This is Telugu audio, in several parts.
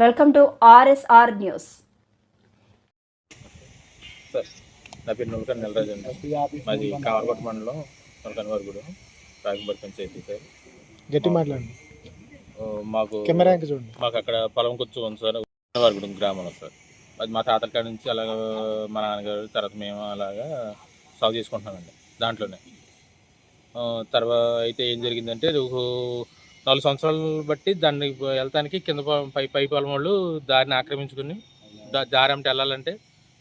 Welcome to RSR news. Sir నా పేరు నులకన్ నెలరాజు అండి. మాది కావలకోట మండలం నులకన్ వరకుడు రాగంపల్లి పంచాయతీ సార్. గట్టి మాట్లాడండి. మాకు కెమెరాకి చూడండి. మాకు అక్కడ పొలం కొంచెం ఉంది సార్ వరకుడు గ్రామంలో సార్. అది మా తాతల కాడ నుంచి అలాగ మా నాన్నగారు తర్వాత మేము అలాగా సాగు చేసుకుంటున్నామండి దాంట్లోనే. ఆ, తర్వాత అయితే ఏం జరిగిందంటే నాలుగు సంవత్సరాలు బట్టి దాన్ని వెళ్తానికి కింద పై పై పొలం వాళ్ళు దారిని ఆక్రమించుకుని దారి అంటే వెళ్ళాలంటే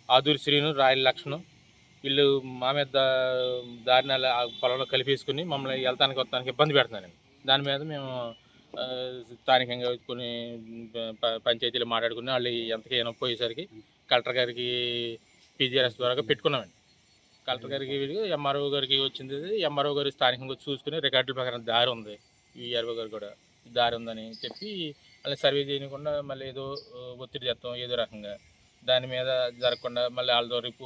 ఆదూరి శ్రీను రాయల లక్ష్మణం వీళ్ళు మా మీద దారిని అలా ఆ పొలంలో కలిపేసుకుని మమ్మల్ని వెళ్తానికి వస్తానికి ఇబ్బంది పెడుతున్నారండి దాని మీద మేము స్థానికంగా కొన్ని పంచాయతీలు మాట్లాడుకుని వాళ్ళు ఎంతకి పోయేసరికి కలెక్టర్ గారికి పీజీఆర్ఎస్ ద్వారా పెట్టుకున్నామండి. కలెక్టర్ గారికి ఎంఆర్ఓ గారికి వచ్చింది. ఎంఆర్ఓ గారు స్థానికంగా చూసుకుని రికార్డుల ప్రకారం దారి ఉంది. ఈ ఆర్ఓ గారు కూడా దారి ఉందని చెప్పి మళ్ళీ సర్వే చేయకుండా మళ్ళీ ఏదో ఒత్తిడి చేస్తాం ఏదో రకంగా. దాని మీద జరగకుండా మళ్ళీ వాళ్ళతో రేపు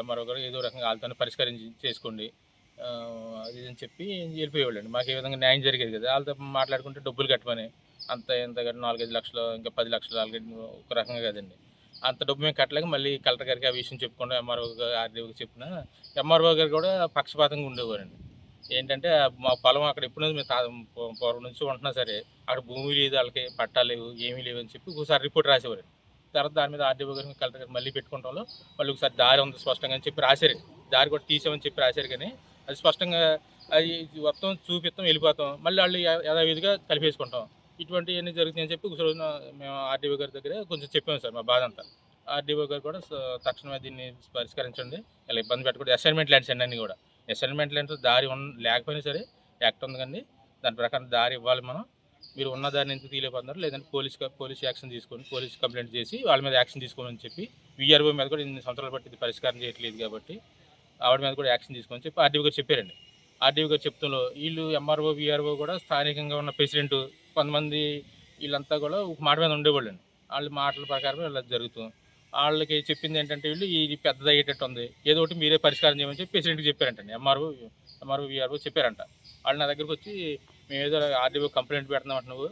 ఎంఆర్ఓ గారు ఏదో రకంగా వాళ్ళతో పరిష్కరించి చేసుకోండి. అది ఇది అని చెప్పి వెళ్ళిపోయేవాళ్ళండి. మాకు ఏ విధంగా న్యాయం జరిగేది కదా. వాళ్ళతో మాట్లాడుకుంటే డబ్బులు కట్టమని అంత ఎంత కట్టి నాలుగైదు లక్షలు ఇంకా పది లక్షలు నాలుగైదు ఒక రకంగా కదండి. అంత డబ్బు మేము కట్టలేక మళ్ళీ కలెక్టర్ గారికి ఆ విషయం చెప్పుకుండా ఎంఆర్ఓ ఆర్డీఓకి చెప్పిన ఎంఆర్ఓ గారు కూడా పక్షపాతంగా ఉండేవారండి. ఏంటంటే మా పొలం అక్కడ ఎప్పుడు నుంచి మేము పూర్వం నుంచి ఉంటున్నా సరే అక్కడ భూమి లేదు వాళ్ళకి పట్టాలు లేవు ఏమీ లేవు అని చెప్పి ఒకసారి రిపోర్ట్ రాసేవారు. తర్వాత దాని మీద ఆర్డీఓ గారు కలెక్టర్ గారు మళ్ళీ పెట్టుకుంటాం మళ్ళీ ఒకసారి దారి ఉంది స్పష్టంగా అని చెప్పి రాశారు. దారి కూడా తీసామని చెప్పి రాశారు కానీ అది స్పష్టంగా అది మొత్తం చూపిస్తాం వెళ్ళిపోతాం. మళ్ళీ వాళ్ళు యథావిధిగా కలిపేసుకుంటాం. ఇటువంటివన్నీ జరుగుతాయని చెప్పి ఒక రోజున మేము ఆర్డీఓ గారి దగ్గర కొంచెం చెప్పాము సార్ మా బాధ అంతా. ఆర్డీఓ గారు కూడా తక్షణమే దీన్ని పరిష్కరించండి ఇలా ఇబ్బంది పెట్టకూడదు. అసైన్మెంట్ ల్యాండ్స్ అండి అన్నీ కూడా. అసైన్మెంట్ లేని దారి ఉన్న లేకపోయినా సరే యాక్ట్ ఉంది కానీ దాని ప్రకారం దారి ఇవ్వాలి మనం. మీరు ఉన్న దారిని ఎందుకు తీయలేకపోతున్నారు? లేదంటే పోలీస్ పోలీస్ యాక్షన్ తీసుకొని పోలీస్ కంప్లైంట్ చేసి వాళ్ళ మీద యాక్షన్ తీసుకోమని చెప్పి విఆర్ఓ మీద కూడా ఇన్ని సంవత్సరాలు బట్టి ఇది పరిష్కారం చేయట్లేదు కాబట్టి ఆవిడ మీద కూడా యాక్షన్ తీసుకొని చెప్పి ఆర్డీఓ గారు చెప్పారండి. ఆర్డీఓ గారు చెప్తులో వీళ్ళు ఎంఆర్ఓ విఆర్ఓ కూడా స్థానికంగా ఉన్న ప్రెసిడెంట్ కొంతమంది వీళ్ళంతా కూడా ఒక మాట మీద ఉండేవాళ్ళండి. వాళ్ళ మాటల ప్రకారం ఇలా జరుగుతుంది వాళ్ళకి చెప్పింది ఏంటంటే వీళ్ళు ఇది పెద్దది అయ్యేటట్టు ఉంది. ఏదో ఒకటి మీరే పరిష్కారం చేయమని చెప్పి ప్రెసిడెంట్కి చెప్పారంటండి. ఎంఆర్ఓ ఎంఆర్ఓ విఆర్ఓ చెప్పారంట. వాళ్ళు నా దగ్గరకు వచ్చి మేము ఏదో ఆర్డీఓ కంప్లైంట్ పెడతాం అంట నువ్వు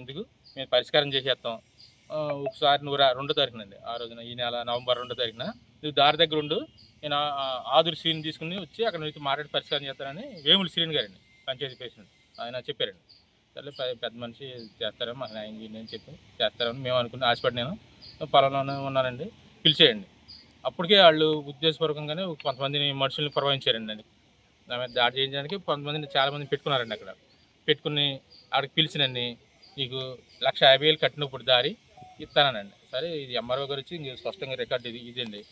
ఎందుకు? మేము పరిష్కారం చేసేస్తాం. ఒకసారి నువ్వు రెండో తారీఖునండి ఆ రోజున ఈ నెల నవంబర్ రెండో తారీఖున. నువ్వు దారి దగ్గర ఉండు. నేను ఆదురు శ్రీని తీసుకుని వచ్చి అక్కడ నుంచి మాట్లాడి పరిష్కారం చేస్తానని వేముల శ్రీని గారండి పంచాయతీ ప్రెసిడెంట్. ఆయన చెప్పారండి. సరే పెద్ద మనిషి చేస్తారని మా ఆయన అని చెప్పి చేస్తారని మేము అనుకుని ఆశపడి నేను పొలంలోనే ఉన్నానండి పిలిచేయండి. అప్పటికే వాళ్ళు ఉద్దేశపూర్వకంగానే కొంతమందిని మనుషుల్ని పురమాయించారండి అని నా మీద దాడి చేయించడానికి కొంతమందిని చాలామంది పెట్టుకున్నారండి అక్కడ. పెట్టుకుని ఆడికి పిలిచినండి నీకు లక్ష యాభై వేలు కట్టినప్పుడు దారి ఇస్తానండి సరే ఇది ఎంఆర్ఓ గారు వచ్చి ఇంక స్పష్టంగా రికార్డు ఇది ఇదండి.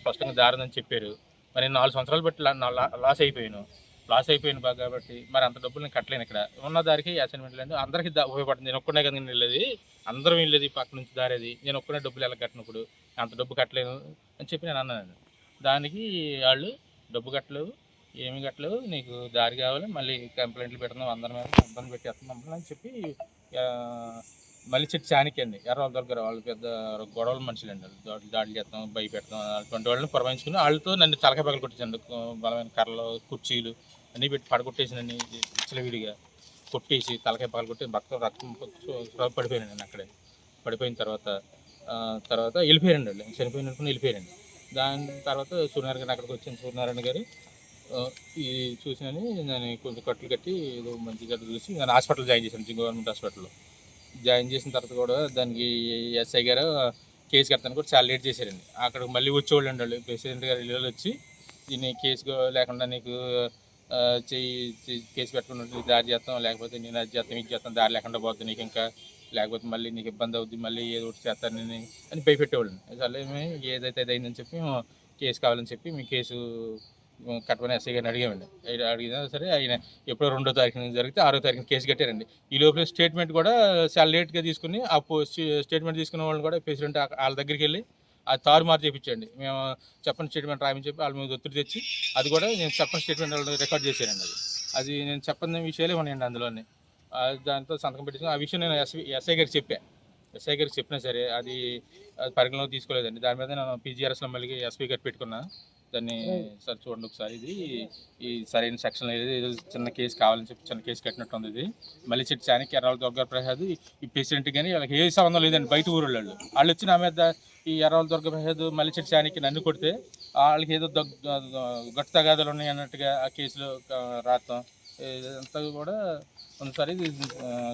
స్పష్టంగా దారిందని చెప్పారు. మరి నాలుగు సంవత్సరాలు బట్టి లా- లాస్ అయిపోయాను. లాస్ అయిపోయింది బాగా కాబట్టి మరి అంత డబ్బులు నేను కట్టలేను ఇక్కడ. ఉన్న దారికి అసైన్మెంట్ లేదు. అందరికీ దా- ఉపయోగపడుతుంది. నేను ఒక్కనే కదా నేను వెళ్ళేది. అందరం వెళ్ళేది పక్క నుంచి దారేది. నేను ఒక్కనే డబ్బులు ఎలా కట్టినప్పుడు? అంత డబ్బు కట్టలేను అని చెప్పి నేను అన్నాను. దానికి వాళ్ళు డబ్బు కట్టలేవు ఏమి కట్టలేవు నీకు దారి కావాలి మళ్ళీ కంప్లైంట్లు పెడుతున్నాం అందరి మీద ఇబ్బంది పెట్టేస్తున్నాం అని చెప్పి మళ్ళీ చెట్టు చానికి అండి ఎర్రవాళ్ళ దగ్గర వాళ్ళు పెద్ద గొడవల మనుషులు అండి వాళ్ళు. దాడులు దాడులు చేస్తాం భయపెడతాం. అటువంటి వాళ్ళని పురమాయించుకుని వాళ్ళతో నన్ను తలకాయ పగలు కొట్టించండి. బలమైన కర్రలు కుర్చీలు అన్నీ పెట్టి పడగొట్టేసినని విచ్చలవిడిగా కొట్టేసి తలకాయ పగలు కొట్టి రక్తం రక్తం పడిపోయాను నేను అక్కడే. పడిపోయిన తర్వాత తర్వాత వెళ్ళిపోయారండి వాళ్ళు. చనిపోయిన వెళ్ళిపోయాను వెళ్ళిపోయారండి. దాని తర్వాత సూర్యనారాయణ గారు అక్కడికి వచ్చిన సూర్యనారాయణ గారు ఇది చూసినని నేను కొంచెం కట్లు కట్టి ఏదో మంచిగా చూసి నేను హాస్పిటల్ జాయిన్ చేశాను గవర్నమెంట్ హాస్పిటల్లో. జాయిన్ చేసిన తర్వాత కూడా దానికి ఎస్ఐ గారు కేసు కడతాను కూడా చాలా లేట్ చేశారండి. అక్కడ మళ్ళీ వచ్చేవాళ్ళు అండి వాళ్ళు. ప్రెసిడెంట్ గారు ఇల్లు వచ్చి దీన్ని కేసు లేకుండా నీకు చేయి చెయ్యి కేసు పెట్టుకున్నట్టు దారి చేస్తాం లేకపోతే నేను అది చేస్తాం ఇది చేస్తాం దారి లేకుండా పోతుంది నీకు ఇంకా. లేకపోతే మళ్ళీ నీకు ఇబ్బంది అవుద్ది మళ్ళీ ఏదో ఒకటి చేస్తాను నేను అని భయపెట్టేవాళ్ళని. సరే మేము ఏదైతే అది అయిందని చెప్పి మేము కేసు కావాలని చెప్పి మీ కేసు కట్టమని ఎస్ఐ గారిని అడిగామండి. అడిగినా సరే ఆయన ఎప్పుడో రెండో తారీఖున జరిగితే ఆరో తారీఖున కేసు కట్టారండి. ఈ లోపల స్టేట్మెంట్ కూడా చాలా లేట్గా తీసుకుని ఆ స్టేట్మెంట్ తీసుకున్న వాళ్ళని కూడా ప్రెసిడెంట్ వాళ్ళ దగ్గరికి వెళ్ళి అది తారుమారు చేయించండి మేము చెప్పని స్టేట్మెంట్ రాయమని చెప్పి వాళ్ళ మీద ఒత్తిడి తెచ్చి అది కూడా నేను చెప్పని స్టేట్మెంట్ రికార్డ్ చేశానండి అది. అది నేను చెప్పని విషయాలే ఉన్నాయండి అందులోనే. దాంతో సంతకం పెట్టేసి ఆ విషయం నేను ఎస్ఐ ఎస్ఐ గారికి చెప్పాను ఎస్ఐ గారికి చెప్పినా సరే అది అది పరిగణలోకి తీసుకోలేదండి. దాని మీద నేను పీజీఆర్ఎస్లో మళ్ళీ ఎస్పీ గారు పెట్టుకున్నాను దాన్ని సార్ చూడండి ఒకసారి. ఇది ఈ సరైన సెక్షన్ లేదు. ఏదో చిన్న కేసు కావాలని చెప్పి చిన్న కేసు కట్టినట్టు ఉంది ఇది. మళ్ళీ చెట్టు చానికి ఎర్రవాళ్ళ దుర్గా ప్రసాద్ ఈ పేషెంట్ కానీ వాళ్ళకి ఏ సంబంధం లేదండి. బయట ఊరు వాళ్ళు. వాళ్ళు వచ్చి నా మీద ఈ ఎర్రవాళ్ళ దుర్గా ప్రసాద్ మళ్ళీ చెట్టు చానికి నన్ను కొడితే వాళ్ళకి ఏదో దగ్ గట్టు తగాదాలు ఉన్నాయి అన్నట్టుగా ఆ కేసులో రాస్తాం. ఇదంతా కూడా ఒకసారి ఇది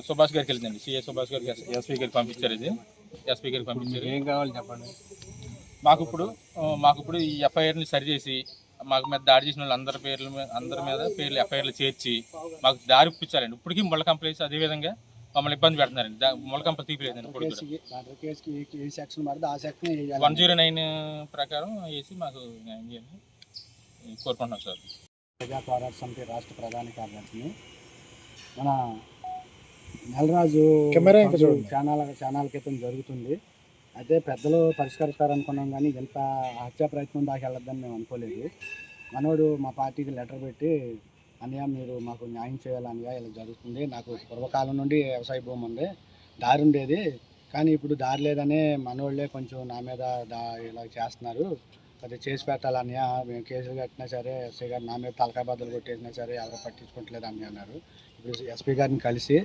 సుభాష్ గారికి వెళ్ళిందండి. సిఏ సుభాష్ గారికి ఎస్పీ గారికి పంపించారు ఇది. ఎస్పీ గారికి పంపించారు. ఏం కావాలి చెప్పండి? మాకు ఇప్పుడు మాకు ఇప్పుడు ఈ ఎఫ్ఐఆర్ని సరిచేసి మాకు మీద దాడి చేసిన వాళ్ళు అందరి పేర్ల మీద అందరి మీద పేర్లు ఎఫ్ఐఆర్లు చేర్చి మాకు దారి ఇప్పించాలండి ఇప్పటికీ ముళ్ళ కంప్లైంట్స్ అదే విధంగా మమ్మల్ని ఇబ్బంది పెడుతున్నారండి. ముళ్ళ కంపెనీ తీపిలేదండి ఇప్పుడు. వన్ జీరో నైన్ ప్రకారం వేసి మాకు న్యాయం చేయండి కోరుకుంటున్నాం సార్. ప్రజా పోరాట సమితి రాష్ట్ర ప్రధాన కార్యదర్శిని మన నెలరాజు కెమెరా. చానాల చానాల క్రితం జరుగుతుంది. అయితే పెద్దలు పరిష్కరిస్తారనుకున్నాం కానీ ఎంత హత్యా ప్రయత్నం దాకా వెళ్ళొద్దని మేము అనుకోలేదు. మనోడు మా పార్టీకి లెటర్ పెట్టి అన్నయ్య మీరు మాకు న్యాయం చేయాలి అన్నయ్య ఇలా జరుగుతుంది. నాకు పూర్వకాలం నుండి వ్యవసాయ భూమి ఉంది దారి ఉండేది. కానీ ఇప్పుడు దారి లేదనే మనోళ్ళే కొంచెం నా మీద దా ఇలా చేస్తున్నారు. అది చేసి పెట్టాలన్నయ్య మేము కేసులు కట్టినా సరే ఎస్ఐ గారు నా మీద తలకాయ బద్దలు కొట్టేసినా సరే ఎవరు పట్టించుకోవట్లేదు అని అన్నారు. ఇప్పుడు ఎస్పీ గారిని కలిసి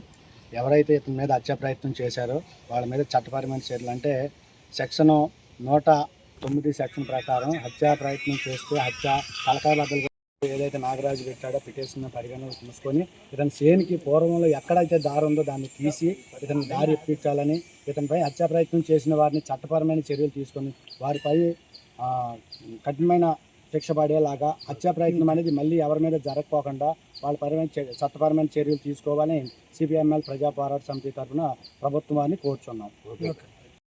ఎవరైతే ఇతని మీద హత్య ప్రయత్నం చేశారో వాళ్ళ మీద చట్టపరమైన చర్యలు అంటే సెక్షన్ నూట తొమ్మిది సెక్షన్ ప్రకారం హత్యా ప్రయత్నం చేస్తే హత్య తలకాయ బద్దలు ఏదైతే నాగరాజు పెట్టాడో పిటిషన్ పరిగణలో తీసుకొని ఇతని సేనికి పూర్వంలో ఎక్కడైతే దారి ఉందో దాన్ని తీసి ఇతని దారి ఇప్పించాలని ఇతనిపై హత్యా ప్రయత్నం చేసిన వారిని చట్టపరమైన చర్యలు తీసుకొని వారిపై కఠినమైన శిక్ష పడేలాగా హత్యా ప్రయత్నం అనేది మళ్ళీ ఎవరి మీద జరగకపోకుండా వాళ్ళ పరమైన చట్టపరమైన చర్యలు తీసుకోవాలని సిపిఎంఎల్ ప్రజా పోరాట సమితి తరఫున ప్రభుత్వాన్ని కోరుచున్నాం.